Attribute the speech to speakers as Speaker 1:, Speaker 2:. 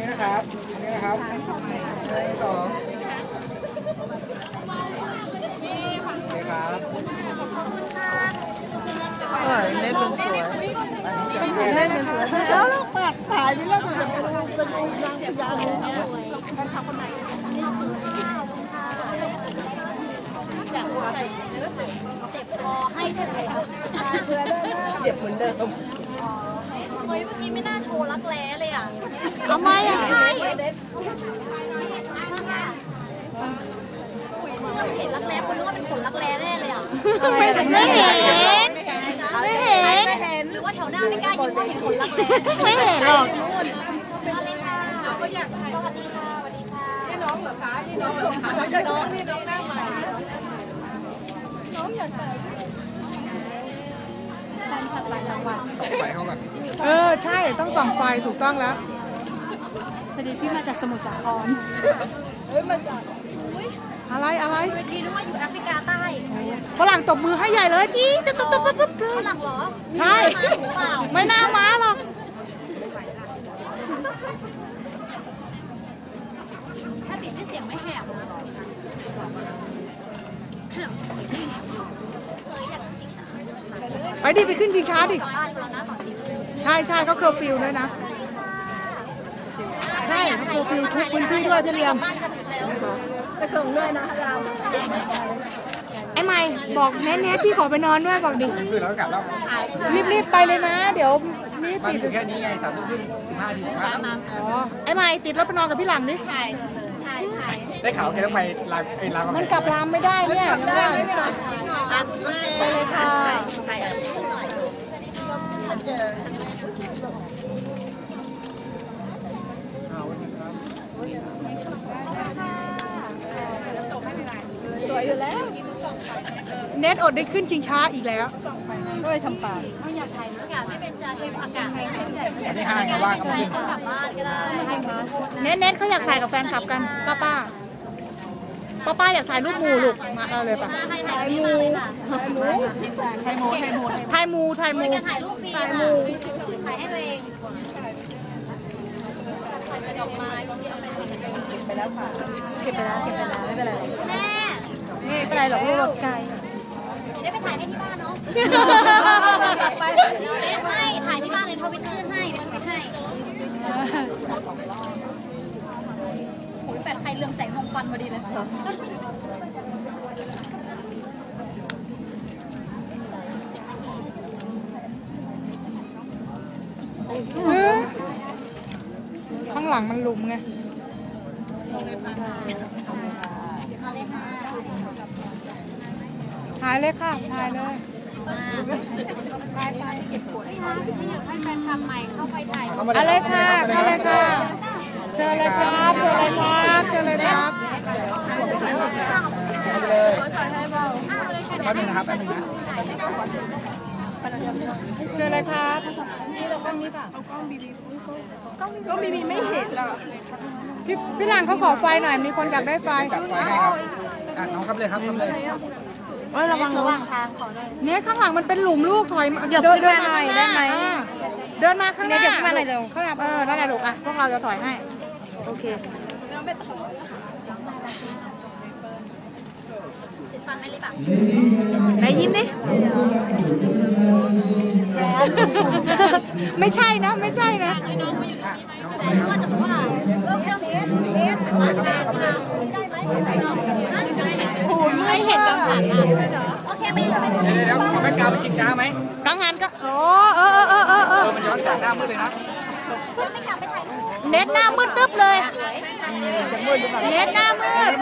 Speaker 1: นี้นะครับอันนี้นะครับหนึ่งสองโอเคครับ
Speaker 2: เออเน็ตมันสวย
Speaker 1: อันนี้จะ
Speaker 2: เน็ตมันสวย
Speaker 3: แล้วเราปากถ่ายนี่แล้วก็จะเป็นเป็นนางพญาเลย
Speaker 4: เจ็บคอให้เธอเลยค่ะ
Speaker 2: เจ็บเหมือนเดิม
Speaker 4: เฮ้ยเมื่อกี้ไม่น่าโชว์รักแร้เลยอะ
Speaker 2: ทำไมอะ
Speaker 4: ใช่อุ๋ยเสื้อเห็นรักแร้คนนึกว่าเป็นขนรักแร้แน่เลยอะ
Speaker 2: ไม่เห็น ไม่เห็น
Speaker 4: ไม่เห็น หรือว่าแถวหน้าไม่กล้ายิ้มเพราะเห็นขนรักแร้
Speaker 2: ไม่เห็นหรอก
Speaker 4: มาเลยค่ะสวัสดีค่ะสวัสดีค่ะนี่น้องเหรอคะนี่น้องเหรอคะ
Speaker 3: น้องนี่น้องหน้าใหม่
Speaker 4: แฟนจากหลายจังหวัด
Speaker 1: ไปเข้าก่อน
Speaker 2: เออ ใช่ต้องส่องไฟถูกต้องแล้ว
Speaker 4: พอดีพี่มาจากสมุทรสาคร
Speaker 2: อะไรอะไร
Speaker 4: เวทีนึกว่าอยู่แอฟริกาใต้
Speaker 2: ฝรั่งตบมือให้ใหญ่เลยจี้ตุ๊บตุ๊บตุ๊บตุ๊บตุ๊บ
Speaker 4: ฝรั่งเหรอ
Speaker 2: ใช่
Speaker 4: มาหรือเปล่า
Speaker 2: ไม่น่าม้าหรอก
Speaker 4: ถ้าติดที่เสียงไม่แหบนะเคยอยากจะชิงช้า
Speaker 2: ไปดิไปขึ้นชิงช้าดิ ใช่ใช่เขาเคอร์ฟิวด้วยนะ ใช่เขาเคอร์ฟิวทุกพื้นที่ด้วยที่เรียม
Speaker 4: บ้านกันแล้ว
Speaker 2: ไปส่งด้วยนะเราไอ้ใหม่บอกเน็ตเน็ตพี่ขอไปนอนด้วยบอกดิ
Speaker 1: ขึ้นแล้วก็กลับแล้ว
Speaker 2: รีบๆไปเลยนะ เดี๋ยวนี่
Speaker 1: มัน
Speaker 2: ติด
Speaker 1: อยู่แค่นี้ไงสามทุ่มครึ่งสิบห้าทีครับ
Speaker 2: อ๋อไอ้ใหม่ติดรถไปนอนกับพี่หลังดิ
Speaker 3: ถ่ายถ่ายถ่าย
Speaker 1: ได้ข่าวแค่ต้องไปลางไอ้ลาง
Speaker 2: มันกลับรามไม่ได้เนี่ย
Speaker 3: ได้ไหมเนี่ยอะโอเคเลยค่ะถ่ายอะหน่อยถ้าเจอ
Speaker 2: เน็ตอดได้ขึ้นชิงช้าอีกแล้ว
Speaker 4: อยากถ่ายอากาศไม่เป็นใจเทมอากาศไม่เป็นใจ
Speaker 1: ที่ห้างไงว่างก็มาขึ้น
Speaker 4: ต้องกลับบ้านก็ได้
Speaker 2: เน็ตเน็ตเขาอยากถ่ายกับแฟนคลับกันป้าป้าป้าป้าอยากถ่ายรูปหมูลูกมาเอาเลยป่ะ
Speaker 4: มาให้ถ่ายรูปมาเลยค่ะ
Speaker 2: ถ่ายหมูถ่ายหมูถ่ายหมู
Speaker 4: จะถ่ายรูปฟรีค่ะถ่ายให้ตัวเองถ่ายดอกไม้
Speaker 3: เก็บไปแล้วเก็บไปแล้วไม่เป็นไร
Speaker 4: แม่
Speaker 2: นี่เป็นไร หรอกลูกรถไกล
Speaker 4: ได้ไปถ่ายให้ที่บ้านเนาะไปไม่ถ่ายที่บ้านเลยทวิตขึ้นให้เดี๋ยวทวิตให้โอ้ยแฟนใครเรืองแสงมองฟันพอดีเลย
Speaker 2: ข้างหลังมันหลุมไง
Speaker 4: มาเลยค่ะ
Speaker 2: ถ่ายเลยค่ะถ่ายเลย
Speaker 1: เข้ามา
Speaker 2: เอาเลยค่ะเข้าเลยค่ะ เชิญเลยครับเชิญเลยครับเชิญเลยครับ
Speaker 1: แป๊บนึงนะครับแป๊บนึงนะ
Speaker 2: เชิญเลยครับ
Speaker 3: ก็มีมีไม่เห็นอะ
Speaker 2: พี่พี่หลังเขาขอไฟหน่อยมีคนอยากได้ไฟ
Speaker 1: จับไฟให้ครับอะน้องครับเลยครับครับเลย
Speaker 2: เอ้ยระวังระวังทางขอเลยเนี่ยข้างหลังมันเป็นหลุมลูกถอยมาเดินเดินมาข้างหน้าอ่าเดินมาข้างหน้าเดี๋ยวมาหน่อยเร็ว ข้างหลังเออนั่นแหละลูกอะพวกเราจะถอยให้ โอเค
Speaker 4: ติดฟันไหมลิปอะ
Speaker 2: ไหนยิ้มดิ ไม่ใช่นะ ไม่ใช่นะ
Speaker 4: แต่นึกว่าจะบอกว่า welcome to best ไม่ เห็นกังหันโอเคไปไป
Speaker 1: เดี๋ยวเดี๋ยวขอแม่กาวไปชิงช้าไหม
Speaker 2: กังหันก็โอ้เออเออเออเออเอ
Speaker 1: อมันย้อนแสงหน้ามืดเลยนะ
Speaker 2: เน็ตหน้ามืดตึ๊บเลยเน็ตหน้ามืด